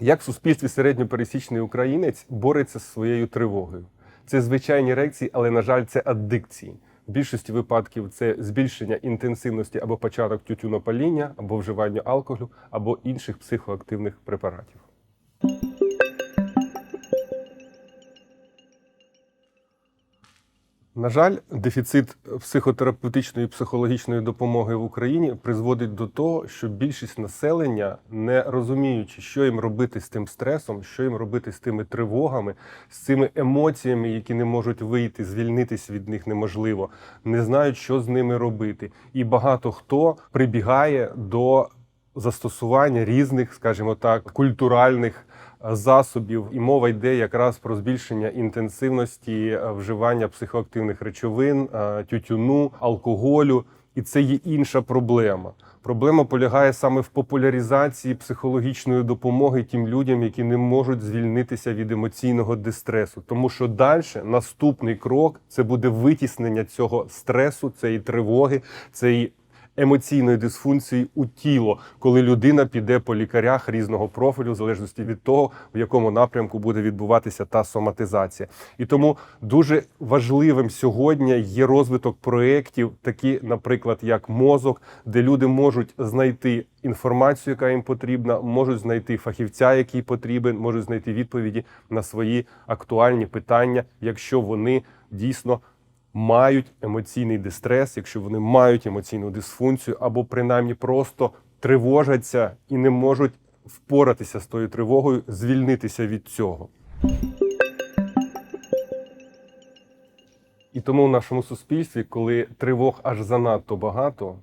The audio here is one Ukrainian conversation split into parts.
Як в суспільстві середньопересічний українець бореться з своєю тривогою? Це звичайні реакції, але, на жаль, це аддикції. В більшості випадків це збільшення інтенсивності або початок тютюнопаління, або вживання алкоголю, або інших психоактивних препаратів. На жаль, дефіцит психотерапевтичної і психологічної допомоги в Україні призводить до того, що більшість населення, не розуміючи, що їм робити з тим стресом, що їм робити з тими тривогами, з цими емоціями, які не можуть вийти, звільнитись від них неможливо, не знають, що з ними робити. І багато хто прибігає до застосування різних, скажімо так, культуральних засобів, і мова йде якраз про збільшення інтенсивності е, вживання психоактивних речовин, е, тютюну, алкоголю. І це є інша проблема. Проблема полягає саме в популяризації психологічної допомоги тим людям, які не можуть звільнитися від емоційного дистресу. Тому що далі наступний крок це буде витіснення цього стресу, цієї тривоги, цієї емоційної дисфункції у тіло, коли людина піде по лікарях різного профілю, в залежності від того, в якому напрямку буде відбуватися та соматизація. І тому дуже важливим сьогодні є розвиток проєктів, такі, наприклад, як мозок, де люди можуть знайти інформацію, яка їм потрібна, можуть знайти фахівця, який потрібен, можуть знайти відповіді на свої актуальні питання, якщо вони дійсно мають емоційний дистрес, якщо вони мають емоційну дисфункцію, або принаймні просто тривожаться і не можуть впоратися з тою тривогою, звільнитися від цього. І тому в нашому суспільстві, коли тривог аж занадто багато,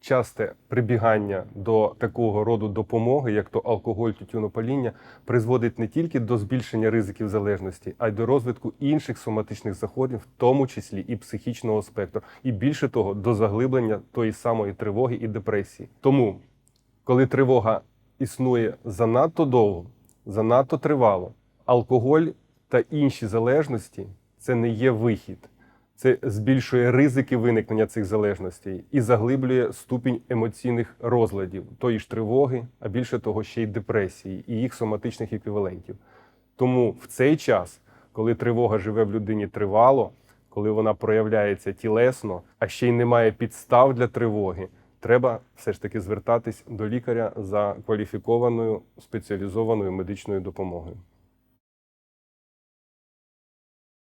часте прибігання до такого роду допомоги, як то алкоголь, тютюнопаління, призводить не тільки до збільшення ризиків залежності, а й до розвитку інших соматичних заходів, в тому числі і психічного спектру, і більше того, до заглиблення тої самої тривоги і депресії. Тому, коли тривога існує занадто довго, занадто тривало, алкоголь та інші залежності це не є вихід. Це збільшує ризики виникнення цих залежностей і заглиблює ступінь емоційних розладів, тої ж тривоги, а більше того, ще й депресії і їх соматичних еквівалентів. Тому в цей час, коли тривога живе в людині тривало, коли вона проявляється тілесно, а ще й немає підстав для тривоги, треба все ж таки звертатись до лікаря за кваліфікованою спеціалізованою медичною допомогою.